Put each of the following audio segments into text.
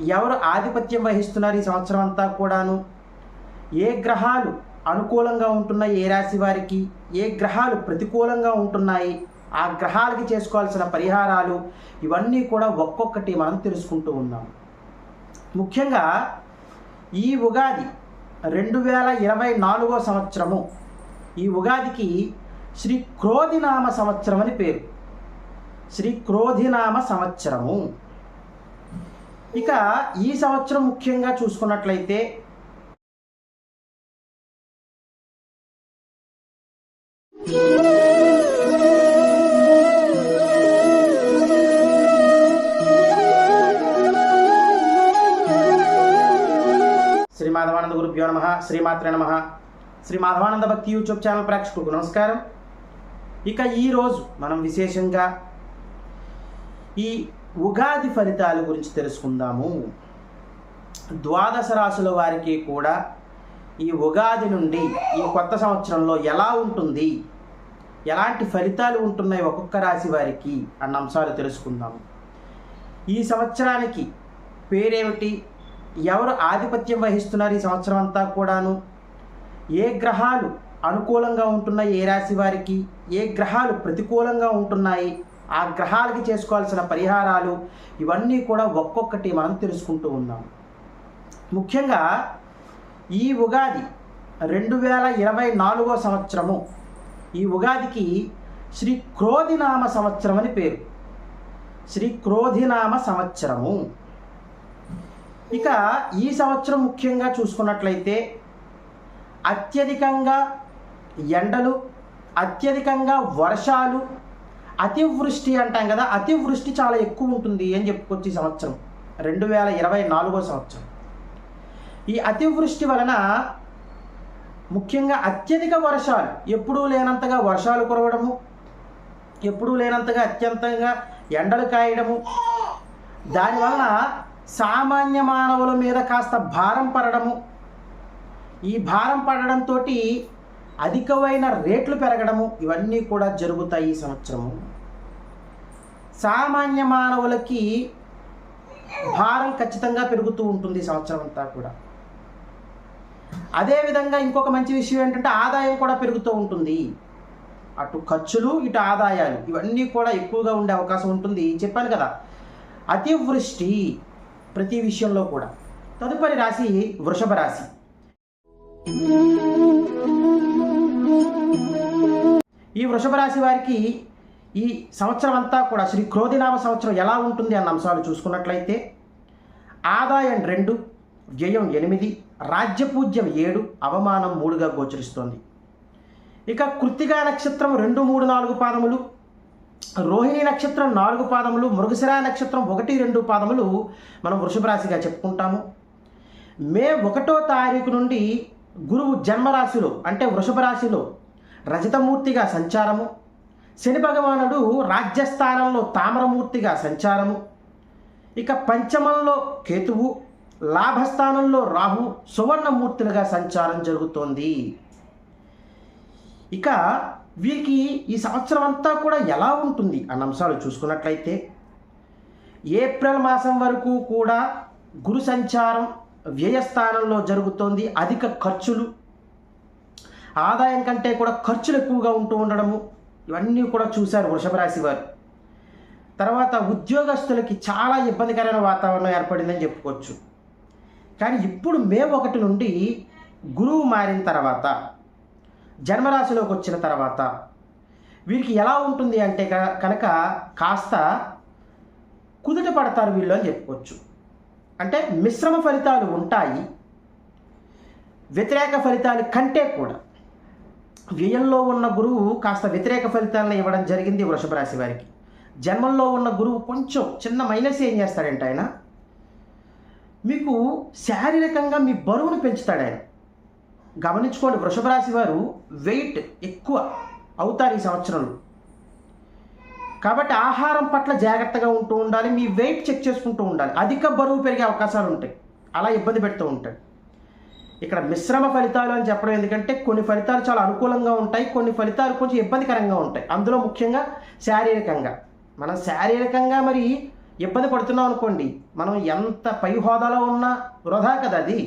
ఎవరు ఆధిపత్యం వహిస్తున్నారు ఈ సంవత్సరం అంతా కూడాను? ఏ గ్రహాలు అనుకూలంగా ఉంటున్నాయి ఏ రాశి వారికి? ఏ గ్రహాలు ప్రతికూలంగా ఉంటున్నాయి? ఆ గ్రహాలకి చేసుకోవాల్సిన పరిహారాలు ఇవన్నీ కూడా ఒక్కొక్కటి మనం తెలుసుకుంటూ ఉన్నాం. ముఖ్యంగా ఈ ఉగాది రెండు వేల ఇరవై నాలుగో సంవత్సరము. ఈ ఉగాదికి శ్రీ క్రోధినామ సంవత్సరం అని పేరు. శ్రీ క్రోధినామ సంవత్సరము. ఇక ఈ సంవత్సరం ముఖ్యంగా చూసుకున్నట్లయితే శ్రీ మాధవానంద గురుభ్యో నమ శ్రీమాత్రే నమ. శ్రీ మాధవానంద భక్తి యూట్యూబ్ ఛానల్ ప్రేక్షకులకు నమస్కారం. ఇక ఈరోజు మనం విశేషంగా ఈ ఉగాది ఫలితాల గురించి తెలుసుకుందాము. ద్వాదశ రాశుల వారికి కూడా ఈ ఉగాది నుండి ఈ కొత్త సంవత్సరంలో ఎలా ఉంటుంది? ఎలాంటి ఫలితాలు ఉంటున్నాయి ఒక్కొక్క రాశి వారికి అన్న అంశాలు తెలుసుకుందాము ఈ సంవత్సరానికి పేరేమిటి? ఎవరు ఆధిపత్యం వహిస్తున్నారు ఈ సంవత్సరం అంతా కూడాను? ఏ గ్రహాలు అనుకూలంగా ఉంటున్నాయి ఏ రాశి వారికి? ఏ గ్రహాలు ప్రతికూలంగా ఉంటున్నాయి? ఆ గ్రహాలకి చేసుకోవాల్సిన పరిహారాలు ఇవన్నీ కూడా ఒక్కొక్కటి మనం తెలుసుకుంటూ ఉన్నాం. ముఖ్యంగా ఈ ఉగాది రెండు వేల ఇరవై నాలుగో సంవత్సరము. ఈ ఉగాదికి శ్రీ క్రోధినామ సంవత్సరం అని పేరు. శ్రీ క్రోధినామ సంవత్సరము. ఇక ఈ సంవత్సరం ముఖ్యంగా చూసుకున్నట్లయితే అత్యధికంగా ఎండలు అత్యధికంగా వర్షాలు అతివృష్టి అంటాం కదా అతివృష్టి చాలా ఎక్కువ ఉంటుంది అని చెప్పుకొచ్చి సంవత్సరం. రెండు వేల ఇరవై నాలుగో సంవత్సరం. ఈ అతివృష్టి వలన ముఖ్యంగా అత్యధిక వర్షాలు ఎప్పుడూ లేనంతగా వర్షాలు కురవడము ఎప్పుడూ లేనంతగా అత్యంతంగా ఎండలు కాయడము దానివలన సామాన్య మానవుల మీద కాస్త భారం పడడము ఈ భారం పడడంతో అధికమైన రేట్లు పెరగడము ఇవన్నీ కూడా జరుగుతాయి ఈ సంవత్సరము. సామాన్య మానవులకి భారం ఖచ్చితంగా పెరుగుతూ ఉంటుంది ఈ సంవత్సరం అంతా కూడా. అదేవిధంగా ఇంకొక మంచి విషయం ఏంటంటే ఆదాయం కూడా పెరుగుతూ ఉంటుంది. అటు ఖర్చులు ఇటు ఆదాయాలు ఇవన్నీ కూడా ఎక్కువగా ఉండే అవకాశం ఉంటుంది. చెప్పాను కదా అతివృష్టి ప్రతి విషయంలో కూడా. తదుపరి రాశి వృషభ రాశి. ఈ వృషభ రాశి వారికి ఈ సంవత్సరం అంతా కూడా శ్రీ క్రోధినామ సంవత్సరం ఎలా ఉంటుంది అన్న అంశాలు చూసుకున్నట్లయితే ఆదాయం రెండు వ్యయం ఎనిమిది రాజ్యపూజ్యం ఏడు అవమానం మూడుగా గోచరిస్తోంది. ఇక కృత్తిగా నక్షత్రం రెండు మూడు నాలుగు పాదములు రోహిణి నక్షత్రం నాలుగు పాదములు మృగశిర నక్షత్రం ఒకటి రెండు పాదములు మనం వృషభ రాశిగా చెప్పుకుంటాము. మే ఒకటో తారీఖు నుండి గురువు జన్మరాశిలో అంటే వృషభ రాశిలో రజతమూర్తిగా సంచారము. శని భగవానుడు రాజ్యస్థానంలో తామరమూర్తిగా సంచారము. ఇక పంచమంలో కేతువు లాభస్థానంలో రాహు సువర్ణమూర్తులుగా సంచారం జరుగుతోంది. ఇక వీరికి ఈ సంవత్సరం అంతా కూడా ఎలా ఉంటుంది అన్న అంశాలు చూసుకున్నట్లయితే ఏప్రిల్ మాసం వరకు కూడా గురు సంచారం వ్యయస్థానంలో జరుగుతోంది. అధిక ఖర్చులు ఆదాయం కంటే కూడా ఖర్చులు ఎక్కువగా ఉంటూ ఉండడము ఇవన్నీ కూడా చూశారు వృషభ రాశి వారు. తర్వాత ఉద్యోగస్తులకి చాలా ఇబ్బందికరమైన వాతావరణం ఏర్పడిందని చెప్పుకోవచ్చు. కానీ ఇప్పుడు మే ఒకటి నుండి గురువు మారిన తర్వాత జన్మరాశిలోకి వచ్చిన తర్వాత వీరికి ఎలా ఉంటుంది అంటే కనుక కాస్త కుదుట పడతారు వీళ్ళు అని చెప్పుకోవచ్చు. అంటే మిశ్రమ ఫలితాలు ఉంటాయి వ్యతిరేక ఫలితాలు కంటే కూడా. వ్యయంలో ఉన్న గురువు కాస్త వ్యతిరేక ఫలితాలను ఇవ్వడం జరిగింది వృషభ రాశి వారికి. జన్మంలో ఉన్న గురువు కొంచెం చిన్న మైనస్ ఏం చేస్తాడంటే ఆయన? మీకు శారీరకంగా మీ బరువును పెంచుతాడు ఆయన గమనించుకోండి వృషభ రాశి వారు వెయిట్ ఎక్కువ అవుతారు ఈ సంవత్సరంలో. కాబట్టి ఆహారం పట్ల జాగ్రత్తగా ఉంటూ ఉండాలి మీ వెయిట్ చెక్ చేసుకుంటూ ఉండాలి. అధిక బరువు పెరిగే అవకాశాలు ఉంటాయి. అలా ఇబ్బంది పెడుతూ ఉంటాడు. ఇక్కడ మిశ్రమ ఫలితాలు అని చెప్పడం ఎందుకంటే కొన్ని ఫలితాలు చాలా అనుకూలంగా ఉంటాయి కొన్ని ఫలితాలు కొంచెం ఇబ్బందికరంగా ఉంటాయి. అందులో ముఖ్యంగా శారీరకంగా. మనం శారీరకంగా మరి ఇబ్బంది పడుతున్నాం అనుకోండి మనం ఎంత పై హోదాలో ఉన్నా వృధా కదా అది.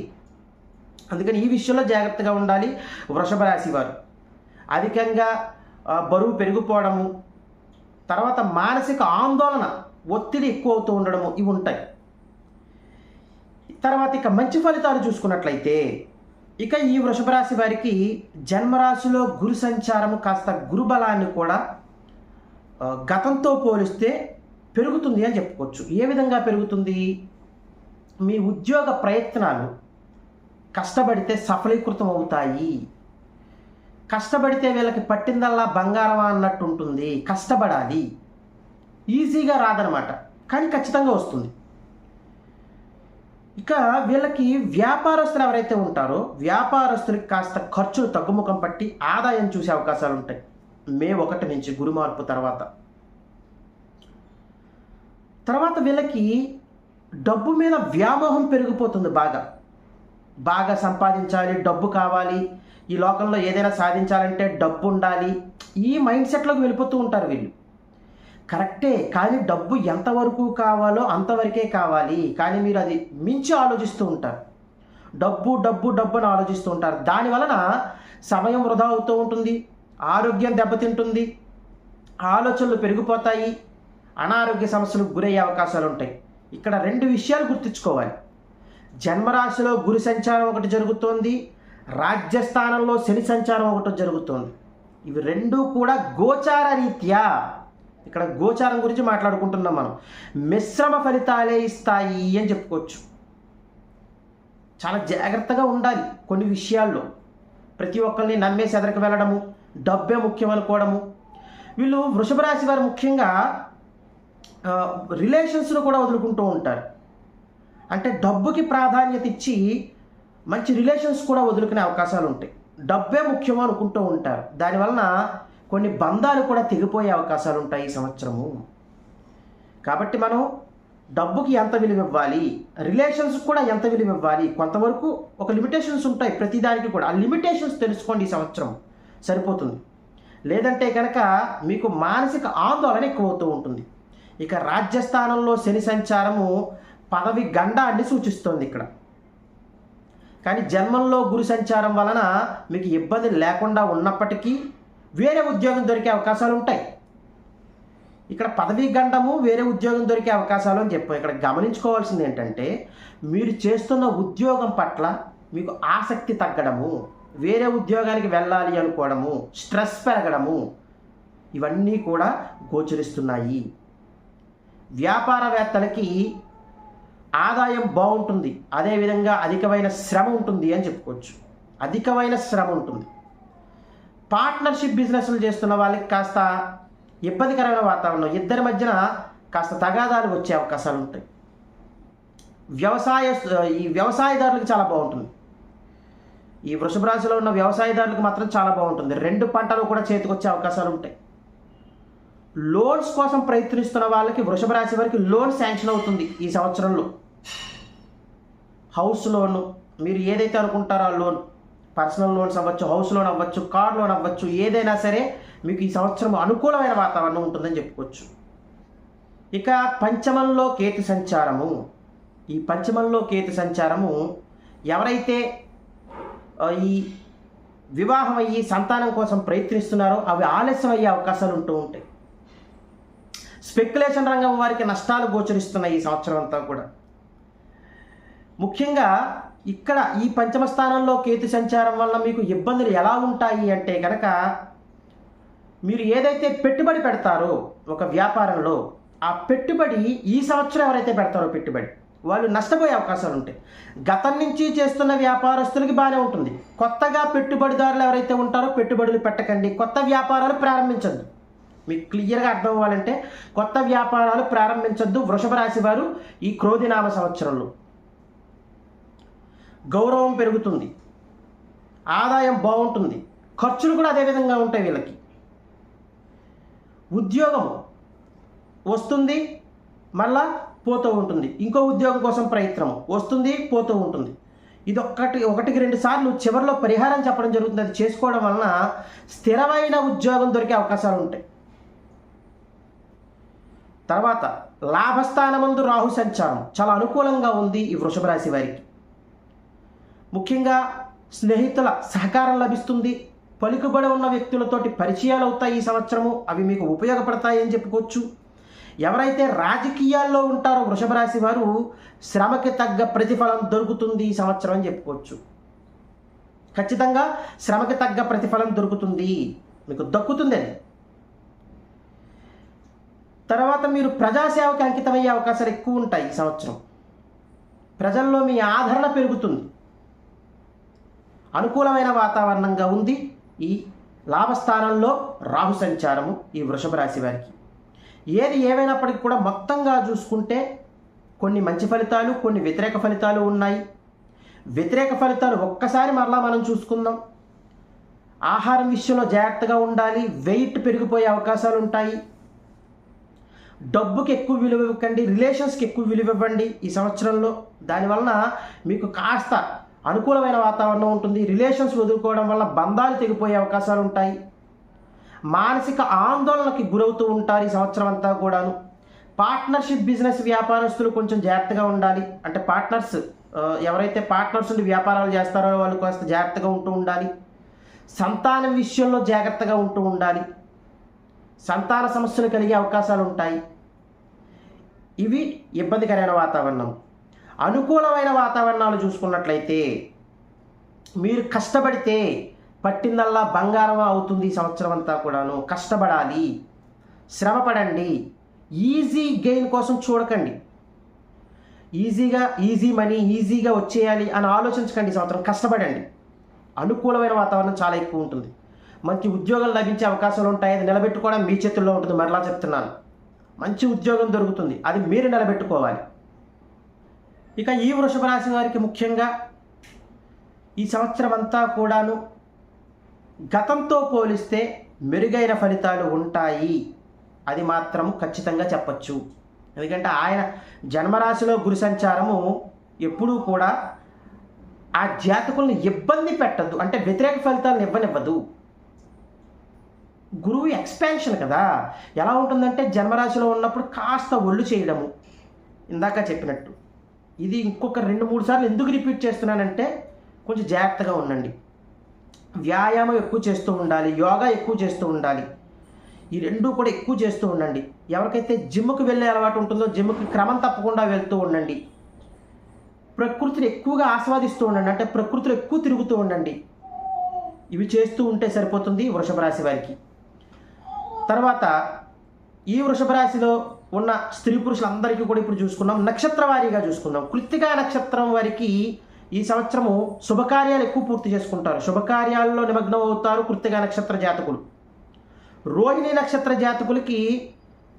అందుకని ఈ విషయంలో జాగ్రత్తగా ఉండాలి వృషభ రాశి వారు. అధికంగా బరువు పెరిగిపోవడము తర్వాత మానసిక ఆందోళన ఒత్తిడి ఎక్కువ అవుతూ ఉండడము ఇవి ఉంటాయి. తర్వాత ఇక మంచి ఫలితాలు చూసుకున్నట్లయితే ఇక ఈ వృషభ రాశి వారికి జన్మరాశిలో గురు సంచారము కాస్త గురుబలాన్ని కూడా గతంతో పోలిస్తే పెరుగుతుంది అని చెప్పుకోవచ్చు. ఏ విధంగా పెరుగుతుంది? మీ ఉద్యోగ ప్రయత్నాలు కష్టపడితే సఫలీకృతం అవుతాయి. కష్టపడితే వీళ్ళకి పట్టిందల్లా బంగారం అన్నట్టు ఉంటుంది. కష్టపడాలి. ఈజీగా రాదనమాట కానీ ఖచ్చితంగా వస్తుంది. ఇక వీళ్ళకి వ్యాపారస్తులు ఎవరైతే ఉంటారో వ్యాపారస్తులకి కాస్త ఖర్చులు తగ్గుముఖం పట్టి ఆదాయం చూసే అవకాశాలు ఉంటాయి. మే ఒకటి నుంచి గురు మార్పు తర్వాత. తర్వాత వీళ్ళకి డబ్బు మీద వ్యామోహం పెరిగిపోతుంది బాగా. బాగా సంపాదించాలి డబ్బు కావాలి. ఈ లోకంలో ఏదైనా సాధించాలంటే డబ్బు ఉండాలి. ఈ మైండ్ సెట్లోకి వెళ్ళిపోతూ ఉంటారు వీళ్ళు. కరెక్టే. కానీ డబ్బు ఎంతవరకు కావాలో అంతవరకే కావాలి. కానీ మీరు అది మించి ఆలోచిస్తూ ఉంటారు. డబ్బు డబ్బు డబ్బు అని ఆలోచిస్తూ ఉంటారు. దాని వలన సమయం వృధా అవుతూ ఉంటుంది. ఆరోగ్యం దెబ్బతింటుంది. ఆలోచనలు పెరిగిపోతాయి. అనారోగ్య సమస్యలకు గురయ్యే అవకాశాలు ఉంటాయి. ఇక్కడ రెండు విషయాలు గుర్తుంచుకోవాలి. జన్మరాశిలో గురు సంచారం ఒకటి జరుగుతోంది. రాజ్యస్థానంలో శని సంచారం ఒకటి జరుగుతోంది. ఇవి రెండూ కూడా గోచార రీత్యా. ఇక్కడ గోచారం గురించి మాట్లాడుకుంటున్నాం మనం. మిశ్రమ ఫలితాలే ఇస్తాయి అని చెప్పుకోవచ్చు. చాలా జాగ్రత్తగా ఉండాలి కొన్ని విషయాల్లో. ప్రతి ఒక్కరిని నమ్మేసి ఎదరికి వెళ్ళడము డబ్బే ముఖ్యం అనుకోవడము వీళ్ళు వృషభ రాశి వారు ముఖ్యంగా రిలేషన్స్ను కూడా వదులుకుంటూ ఉంటారు. అంటే డబ్బుకి ప్రాధాన్యత ఇచ్చి మంచి రిలేషన్స్ కూడా వదులుకునే అవకాశాలు ఉంటాయి డబ్బే ముఖ్యం అనుకుంటూ ఉంటారు. దానివలన కొన్ని బంధాలు కూడా తెగిపోయే అవకాశాలు ఉంటాయి ఈ సంవత్సరము. కాబట్టి మనం డబ్బుకి ఎంత విలువ ఇవ్వాలి రిలేషన్స్ కూడా ఎంత విలువ ఇవ్వాలి కొంతవరకు ఒక లిమిటేషన్స్ ఉంటాయి ప్రతిదానికి కూడా. ఆ లిమిటేషన్స్ తెలుసుకోండి ఈ సంవత్సరం. సరిపోతుంది. లేదంటే కనుక మీకు మానసిక ఆందోళన ఎక్కువ అవుతూ ఉంటుంది. ఇక రాజ్యస్థానంలో శని సంచారము పదవి గండాన్ని సూచిస్తోంది ఇక్కడ. కానీ జన్మంలో గురు సంచారం వలన మీకు ఇబ్బంది లేకుండా ఉన్నప్పటికీ వేరే ఉద్యోగం దొరికే అవకాశాలు ఉంటాయి. ఇక్కడ పదవీ గండము వేరే ఉద్యోగం దొరికే అవకాశాలు అని చెప్పాం. ఇక్కడ గమనించుకోవాల్సింది ఏంటంటే మీరు చేస్తున్న ఉద్యోగం పట్ల మీకు ఆసక్తి తగ్గడము వేరే ఉద్యోగానికి వెళ్ళాలి అనుకోవడము స్ట్రెస్ పెరగడము ఇవన్నీ కూడా గోచరిస్తున్నాయి. వ్యాపారవేత్తలకి ఆదాయం బాగుంటుంది. అదేవిధంగా అధికమైన శ్రమ ఉంటుంది అని చెప్పుకోవచ్చు. అధికమైన శ్రమ ఉంటుంది. పార్ట్నర్షిప్ బిజినెస్లు చేస్తున్న వాళ్ళకి కాస్త ఇబ్బందికరమైన వాతావరణం. ఇద్దరి మధ్యన కాస్త తగాదాలు వచ్చే అవకాశాలు ఉంటాయి. వ్యవసాయ ఈ వ్యవసాయదారులకు చాలా బాగుంటుంది. ఈ వృషభ రాశిలో ఉన్న వ్యవసాయదారులకు మాత్రం చాలా బాగుంటుంది. రెండు పంటలు కూడా చేతికొచ్చే అవకాశాలు ఉంటాయి. లోన్స్ కోసం ప్రయత్నిస్తున్న వాళ్ళకి వృషభ రాశి వారికి లోన్ శాంక్షన్ అవుతుంది ఈ సంవత్సరంలో. హౌస్ లోన్ మీరు ఏదైతే అనుకుంటారో ఆ లోన్. పర్సనల్ లోన్స్ అవ్వచ్చు హౌస్ లోన్ అవ్వచ్చు కార్ లోన్ అవ్వచ్చు ఏదైనా సరే మీకు ఈ సంవత్సరం అనుకూలమైన వాతావరణం ఉంటుందని చెప్పుకోవచ్చు. ఇక పంచమంలో కేతు సంచారము. ఈ పంచమంలో కేతు సంచారము ఎవరైతే ఈ వివాహం అయ్యి సంతానం కోసం ప్రయత్నిస్తున్నారో అవి ఆలస్యం అయ్యే అవకాశాలు ఉంటూ ఉంటాయి. స్పెక్యులేషన్ రంగం వారికి నష్టాలు గోచరిస్తున్నాయి ఈ సంవత్సరం అంతా కూడా. ముఖ్యంగా ఇక్కడ ఈ పంచమ స్థానంలో కేతు సంచారం వల్ల మీకు ఇబ్బందులు ఎలా ఉంటాయి అంటే కనుక మీరు ఏదైతే పెట్టుబడి పెడతారో ఒక వ్యాపారంలో ఆ పెట్టుబడి ఈ సంవత్సరం ఎవరైతే పెడతారో పెట్టుబడి వాళ్ళు నష్టపోయే అవకాశాలు ఉంటాయి. గతం నుంచి చేస్తున్న వ్యాపారస్తులకి బాగానే ఉంటుంది. కొత్తగా పెట్టుబడిదారులు ఎవరైతే ఉంటారో పెట్టుబడులు పెట్టకండి కొత్త వ్యాపారాలు ప్రారంభించద్దు. మీకు క్లియర్గా అర్థం అవ్వాలంటే కొత్త వ్యాపారాలు ప్రారంభించొద్దు వృషభ రాశి వారు ఈ క్రోధినామ సంవత్సరంలో. గౌరవం పెరుగుతుంది. ఆదాయం బాగుంటుంది. ఖర్చులు కూడా అదే విధంగా ఉంటాయి వీళ్ళకి. ఉద్యోగం వస్తుంది మళ్ళా పోతూ ఉంటుంది. ఇంకో ఉద్యోగం కోసం ప్రయత్నం వస్తుంది పోతూ ఉంటుంది. ఇది ఒక్కటి ఒకటికి రెండు సార్లు చివరిలో పరిహారం చెప్పడం జరుగుతుంది. అది చేసుకోవడం వలన స్థిరమైన ఉద్యోగం దొరికే అవకాశాలు ఉంటాయి. తర్వాత లాభస్థానమందు రాహు సంచారం చాలా అనుకూలంగా ఉంది ఈ వృషభ రాశి వారికి. ముఖ్యంగా స్నేహితుల సహకారం లభిస్తుంది. పలుకుబడి ఉన్న వ్యక్తులతోటి పరిచయాలు అవుతాయి ఈ సంవత్సరము. అవి మీకు ఉపయోగపడతాయి అని చెప్పుకోవచ్చు. ఎవరైతే రాజకీయాల్లో ఉంటారో వృషభ రాశి వారు శ్రమకి తగ్గ ప్రతిఫలం దొరుకుతుంది ఈ సంవత్సరం అని చెప్పుకోవచ్చు. ఖచ్చితంగా శ్రమకి తగ్గ ప్రతిఫలం దొరుకుతుంది. మీకు దక్కుతుంది అది. తర్వాత మీరు ప్రజాసేవకి అంకితమయ్యే అవకాశాలు ఎక్కువ ఉంటాయి ఈ సంవత్సరం. ప్రజల్లో మీ ఆదరణ పెరుగుతుంది. అనుకూలమైన వాతావరణంగా ఉంది. ఈ లాభస్థానంలో రాహు సంచారము ఈ వృషభ రాశి వారికి. ఏది ఏమైనప్పటికీ కూడా మొత్తంగా చూసుకుంటే కొన్ని మంచి ఫలితాలు కొన్ని వ్యతిరేక ఫలితాలు ఉన్నాయి. వ్యతిరేక ఫలితాలు ఒక్కసారి మరలా మనం చూసుకుందాం. ఆహారం విషయంలో జాగ్రత్తగా ఉండాలి. వెయిట్ పెరిగిపోయే అవకాశాలు ఉంటాయి. డబ్బుకి ఎక్కువ విలువ ఇవ్వకండి. రిలేషన్స్కి ఎక్కువ విలువ ఇవ్వండి ఈ సంవత్సరంలో. దానివలన మీకు కాస్త అనుకూలమైన వాతావరణం ఉంటుంది. రిలేషన్స్ వదులుకోవడం వల్ల బంధాలు తెగిపోయే అవకాశాలు ఉంటాయి. మానసిక ఆందోళనకి గురవుతూ ఉంటారు ఈ సంవత్సరం అంతా కూడాను. పార్ట్నర్షిప్ బిజినెస్ వ్యాపారస్తులు కొంచెం జాగ్రత్తగా ఉండాలి. అంటే పార్ట్నర్స్ ఎవరైతే పార్ట్నర్స్ ఉండి వ్యాపారాలు చేస్తారో వాళ్ళు కాస్త జాగ్రత్తగా ఉంటూ ఉండాలి. సంతానం విషయంలో జాగ్రత్తగా ఉంటూ ఉండాలి. సంతాన సమస్యలు కలిగే అవకాశాలు ఉంటాయి. ఇవి ఇబ్బందికరమైన వాతావరణం. అనుకూలమైన వాతావరణాలు చూసుకున్నట్లయితే మీరు కష్టపడితే పట్టిందల్లా బంగారం అవుతుంది ఈ సంవత్సరం అంతా కూడాను. కష్టపడాలి. శ్రమపడండి. ఈజీ గెయిన్ కోసం చూడకండి. ఈజీగా ఈజీ మనీ ఈజీగా వచ్చేయాలి అని ఆలోచించకండి సంవత్సరం. కష్టపడండి. అనుకూలమైన వాతావరణం చాలా ఎక్కువ ఉంటుంది. మంచి ఉద్యోగాలు లభించే అవకాశాలు ఉంటాయి. అది నిలబెట్టుకోవడం మీ చేతుల్లో ఉంటుంది. మరలా చెప్తున్నాను. మంచి ఉద్యోగం దొరుకుతుంది. అది మీరు నిలబెట్టుకోవాలి. ఇక ఈ వృషభ రాశి వారికి ముఖ్యంగా ఈ సంవత్సరం అంతా కూడాను గతంతో పోలిస్తే మెరుగైన ఫలితాలు ఉంటాయి. అది మాత్రం ఖచ్చితంగా చెప్పచ్చు. ఎందుకంటే ఆయన జన్మరాశిలో గురు సంచారము ఎప్పుడూ కూడా ఆ జాతకులను ఇబ్బంది పెట్టద్దు అంటే వ్యతిరేక ఫలితాలను ఇవ్వనివ్వదు. గురువు ఎక్స్పాన్షన్ కదా. ఎలా ఉంటుందంటే జన్మరాశిలో ఉన్నప్పుడు కాస్త ఒళ్ళు చేయడము. ఇందాక చెప్పినట్టు. ఇది ఇంకొక రెండు మూడు సార్లు ఎందుకు రిపీట్ చేస్తున్నానంటే కొంచెం జాగ్రత్తగా ఉండండి. వ్యాయామం ఎక్కువ చేస్తూ ఉండాలి యోగా ఎక్కువ చేస్తూ ఉండాలి. ఈ రెండు కూడా ఎక్కువ చేస్తూ ఉండండి. ఎవరికైతే జిమ్కి వెళ్ళే అలవాటు ఉంటుందో జిమ్కి క్రమం తప్పకుండా వెళ్తూ ఉండండి. ప్రకృతిని ఎక్కువగా ఆస్వాదిస్తూ ఉండండి. అంటే ప్రకృతిలో ఎక్కువ తిరుగుతూ ఉండండి. ఇవి చేస్తూ ఉంటే సరిపోతుంది వృషభ రాశి వారికి. తర్వాత ఈ వృషభ రాశిలో ఉన్న స్త్రీ పురుషులందరికీ కూడా ఇప్పుడు చూసుకున్నాం. నక్షత్ర వారీగా చూసుకుందాం. కృత్తికా నక్షత్రం వారికి ఈ సంవత్సరము శుభకార్యాలు ఎక్కువ పూర్తి చేసుకుంటారు. శుభకార్యాల్లో నిమగ్నం అవుతారు కృత్తికా నక్షత్ర జాతకులు. రోహిణి నక్షత్ర జాతకులకి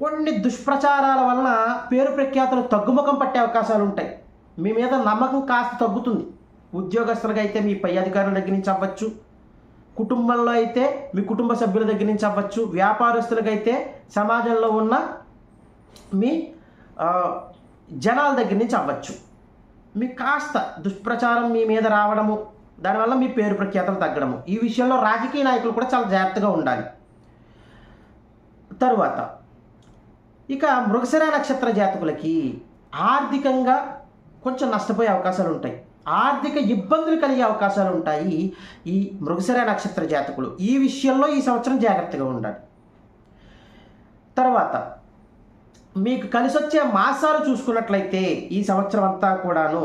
కొన్ని దుష్ప్రచారాల వలన పేరు ప్రఖ్యాతులు తగ్గుముఖం పట్టే అవకాశాలు ఉంటాయి. మీ మీద నమ్మకం కాస్త తగ్గుతుంది. ఉద్యోగస్తులుగా అయితే మీ పై అధికారుల దగ్గర నుంచి అవ్వచ్చు. కుటుంబంలో అయితే మీ కుటుంబ సభ్యుల దగ్గర నుంచి అవ్వచ్చు వ్యాపారస్తులకైతే సమాజంలో ఉన్న మీ జనాల దగ్గర నుంచి అవ్వచ్చు. మీ కాస్త దుష్ప్రచారం మీ మీద రావడము దానివల్ల మీ పేరు ప్రఖ్యాతలు తగ్గడము. ఈ విషయంలో రాజకీయ నాయకులు కూడా చాలా జాగ్రత్తగా ఉండాలి. తరువాత ఇక మృగశిర నక్షత్ర జాతకులకి ఆర్థికంగా కొంచెం నష్టపోయే అవకాశాలు ఉంటాయి ఆర్థిక ఇబ్బందులు కలిగే అవకాశాలు ఉంటాయి ఈ మృగశిర నక్షత్ర జాతకులు. ఈ విషయంలో ఈ సంవత్సరం జాగ్రత్తగా ఉండాలి. తర్వాత మీకు కలిసి వచ్చే మాసాలు చూసుకున్నట్లయితే ఈ సంవత్సరం అంతా కూడాను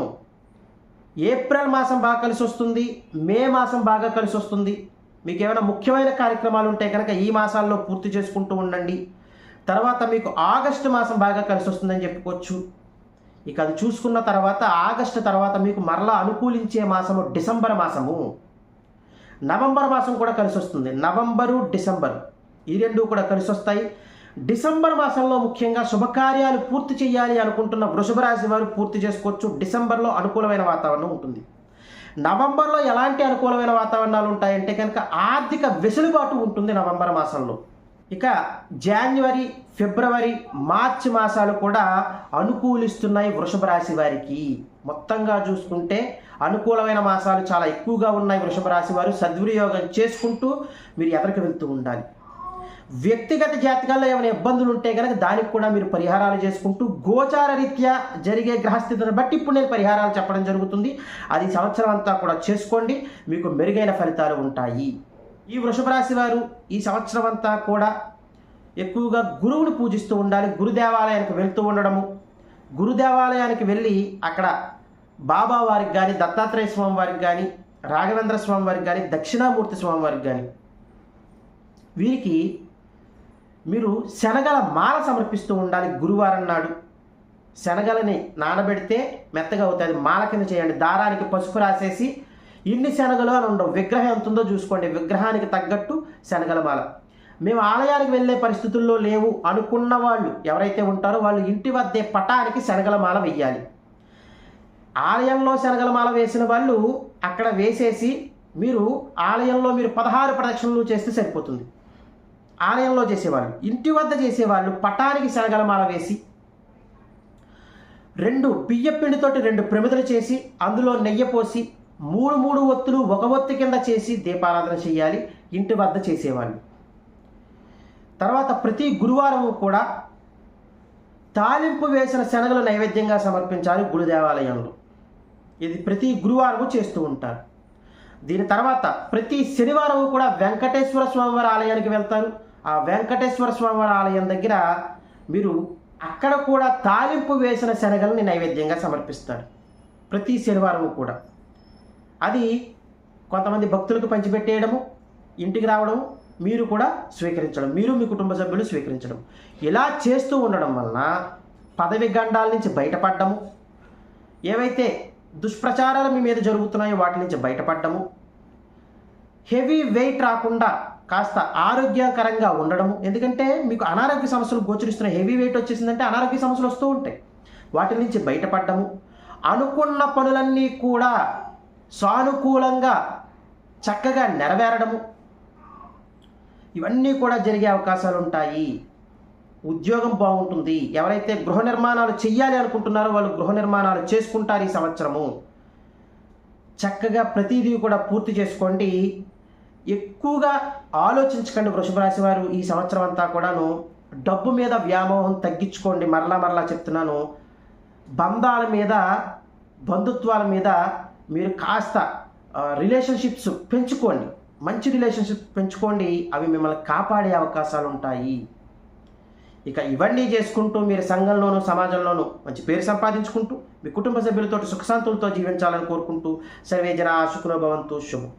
ఏప్రిల్ మాసం బాగా కలిసి వస్తుంది మే మాసం బాగా కలిసి వస్తుంది మీకు ఏమైనా ముఖ్యమైన కార్యక్రమాలు ఉంటే కనుక ఈ మాసాల్లో పూర్తి చేసుకుంటూ ఉండండి. తర్వాత మీకు ఆగస్టు మాసం బాగా కలిసి వస్తుందని చెప్పుకోవచ్చు. ఇక అది చూసుకున్న తర్వాత ఆగస్టు తర్వాత మీకు మరలా అనుకూలించే మాసము డిసెంబర్ మాసము. నవంబర్ మాసం కూడా కలిసి వస్తుంది. నవంబరు డిసెంబర్ ఈ రెండు కూడా కలిసి వస్తాయి. డిసెంబర్ మాసంలో ముఖ్యంగా శుభకార్యాలు పూర్తి చేయాలి అనుకుంటున్న వృషభ రాశి వారు పూర్తి చేసుకోవచ్చు. డిసెంబర్లో అనుకూలమైన వాతావరణం ఉంటుంది. నవంబర్లో ఎలాంటి అనుకూలమైన వాతావరణాలు ఉంటాయంటే కనుక ఆర్థిక వెసులుబాటు ఉంటుంది నవంబర్ మాసంలో. ఇక జాన్యువరి ఫిబ్రవరి మార్చి మాసాలు కూడా అనుకూలిస్తున్నాయి వృషభ రాశి వారికి. మొత్తంగా చూసుకుంటే అనుకూలమైన మాసాలు చాలా ఎక్కువగా ఉన్నాయి వృషభ రాశి వారు. సద్వినియోగం చేసుకుంటూ మీరు ఎదరికి వెళ్తూ ఉండాలి? వ్యక్తిగత జాతకాల్లో ఏమైనా ఇబ్బందులు ఉంటే కనుక దానికి కూడా మీరు పరిహారాలు చేసుకుంటూ గోచార రీత్యా జరిగే గ్రహస్థితిని బట్టి ఇప్పుడు నేను పరిహారాలు చెప్పడం జరుగుతుంది. అది సంవత్సరం అంతా కూడా చేసుకోండి. మీకు మెరుగైన ఫలితాలు ఉంటాయి. ఈ వృషభ రాశి వారు ఈ సంవత్సరం అంతా కూడా ఎక్కువగా గురువును పూజిస్తూ ఉండాలి గురుదేవాలయానికి వెళ్తూ ఉండడము. గురుదేవాలయానికి వెళ్ళి అక్కడ బాబా వారికి కానీ దత్తాత్రేయ స్వామి వారికి కానీ రాఘవేంద్ర స్వామి వారికి కానీ దక్షిణామూర్తి స్వామి వారికి కానీ వీరికి మీరు శనగల మాల సమర్పిస్తూ ఉండాలి గురువారం నాడు. శనగలని నానబెడితే మెత్తగా అవుతుంది మాల కింద చేయండి. దారానికి పసుపు రాసేసి ఇన్ని శనగలు అని ఉండవు విగ్రహం ఎంత ఉందో చూసుకోండి. విగ్రహానికి తగ్గట్టు శనగల మాల మేము ఆలయానికి వెళ్ళే పరిస్థితుల్లో లేవు అనుకున్న వాళ్ళు ఎవరైతే ఉంటారో వాళ్ళు ఇంటి వద్దే పటానికి శనగల మాల వెయ్యాలి. ఆలయంలో శనగల మాల వేసిన వాళ్ళు అక్కడ వేసేసి మీరు ఆలయంలో మీరు పదహారు ప్రదక్షిణలు చేస్తే సరిపోతుంది. ఆలయంలో చేసేవాళ్ళు ఇంటి వద్ద చేసేవాళ్ళు పటానికి శనగల మాల వేసి రెండు బియ్య పిండితోటి రెండు ప్రమిదలు చేసి అందులో నెయ్యి పోసి మూడు మూడు ఒత్తులు ఒక ఒత్తి కింద చేసి దీపారాధన చేయాలి ఇంటి వద్ద చేసేవాళ్ళు. తర్వాత ప్రతి గురువారం కూడా తాలింపు వేసిన శనగలు నైవేద్యంగా సమర్పించాలి గుడి దేవాలయంలో. ఇది ప్రతి గురువారము చేస్తూ ఉంటారు. దీని తర్వాత ప్రతి శనివారం కూడా వెంకటేశ్వర స్వామివారి ఆలయానికి వెళ్తారు. ఆ వెంకటేశ్వర స్వామివారి ఆలయం దగ్గర మీరు అక్కడ కూడా తాలింపు వేసిన శనగలని నైవేద్యంగా సమర్పిస్తారు. ప్రతి శనివారం కూడా. అది కొంతమంది భక్తులకు పంచిపెట్టేయడము ఇంటికి రావడం మీరు కూడా స్వీకరించడం మీరు మీ కుటుంబ సభ్యులు స్వీకరించడం. ఇలా చేస్తూ ఉండడం వలన పదవి గండాల నుంచి బయటపడ్డము ఏవైతే దుష్ప్రచారాలు మీ మీద జరుగుతున్నాయో వాటి నుంచి బయటపడ్డము హెవీ వెయిట్ రాకుండా కాస్త ఆరోగ్యకరంగా ఉండడము. ఎందుకంటే మీకు అనారోగ్య సమస్యలు గోచరిస్తున్నాయి హెవీ వెయిట్ వచ్చేసిందంటే అనారోగ్య సమస్యలు వస్తూ ఉంటాయి. వాటి నుంచి బయటపడ్డము. అనుకున్న పనులన్నీ కూడా సానుకూలంగా చక్కగా నెరవేరడము. ఇవన్నీ కూడా జరిగే అవకాశాలు ఉంటాయి. ఉద్యోగం బాగుంటుంది. ఎవరైతే గృహ నిర్మాణాలు చెయ్యాలి అనుకుంటున్నారో వాళ్ళు గృహ నిర్మాణాలు చేసుకుంటారు ఈ సంవత్సరము. చక్కగా ప్రతిదీ కూడా పూర్తి చేసుకోండి. ఎక్కువగా ఆలోచించకండి వృషభ రాశి వారు ఈ సంవత్సరం అంతా కూడాను. డబ్బు మీద వ్యామోహం తగ్గించుకోండి. మరలా మరలా చెప్తున్నాను. బంధాల మీద బంధుత్వాల మీద మీరు కాస్త రిలేషన్షిప్స్ పెంచుకోండి. మంచి రిలేషన్షిప్ పెంచుకోండి. అవి మిమ్మల్ని కాపాడే అవకాశాలు ఉంటాయి. ఇక ఇవన్నీ చేసుకుంటూ మీరు సంఘంలోనూ సమాజంలోనూ మంచి పేరు సంపాదించుకుంటూ మీ కుటుంబ సభ్యులతో సుఖశాంతులతో జీవించాలని కోరుకుంటూ సర్వే జన సుఖనో శుభం.